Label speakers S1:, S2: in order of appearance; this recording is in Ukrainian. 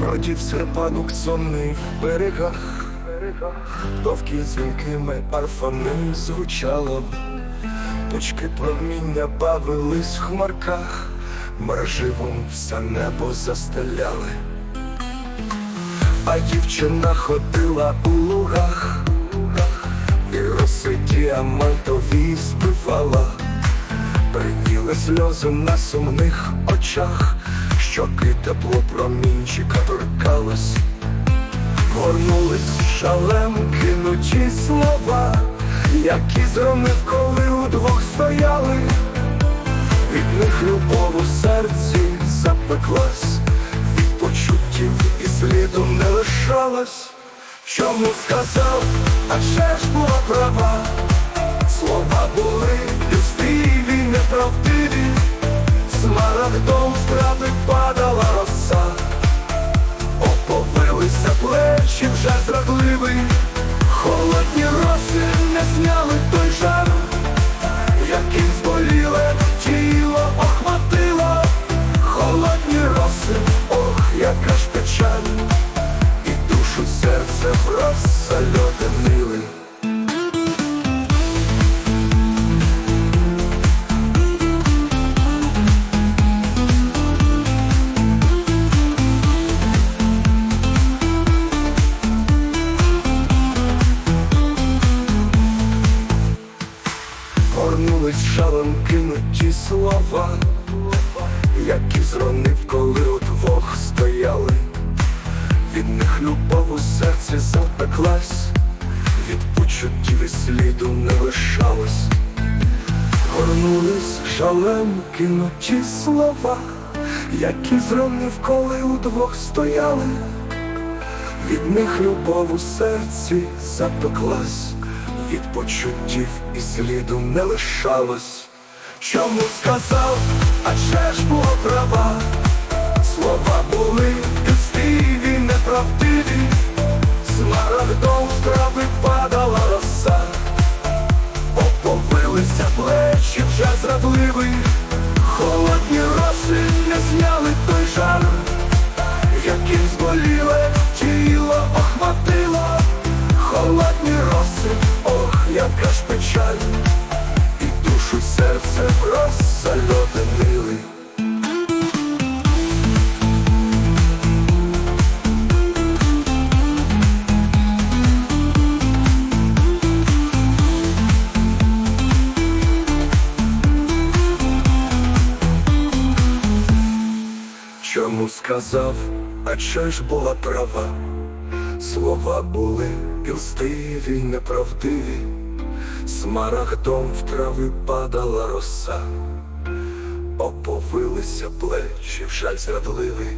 S1: Бродів серпанок сонний в берегах, довгі дзвінкими арфами звучало, точки проміння бавились в хмарках, мереживом все небо застеляли, а дівчина ходила у лугах, і роси діамантові збивала. Приніли сльози на сумних очах, щоки тепло промінчика торкалось, горнулись шалем кинуті слова, які зронив, коли удвох стояли, від них любов у серці запеклась, від почуттів і сліду не лишалось. Чому сказав, адже ж була права, слова були люстиві, неправдиві, смарагдом шалом кинуті слова, які зронив, коли удвох стояли. Від них любов у серці запеклась, від почуттів і сліду не лишалось. Горнулись шалем кинуті слова, які зронив, коли удвох стояли. Від них любов у серці запеклась, від почуттів і сліду не лишалось. Чому сказав, адже ж була права, слова були пустиві, неправдиві, смарагдом в трави падала роса, оповилися плечі вже зрадливі, холодні роси не зняли той жар яким зболіле тіло охватило, холодні роси, ох, яка ж печаль, Сказав, а чи ж була права? Слова були пілстиві, неправдиві, смарагдом в трави падала роса, оповилися плечі в жаль зрадливий,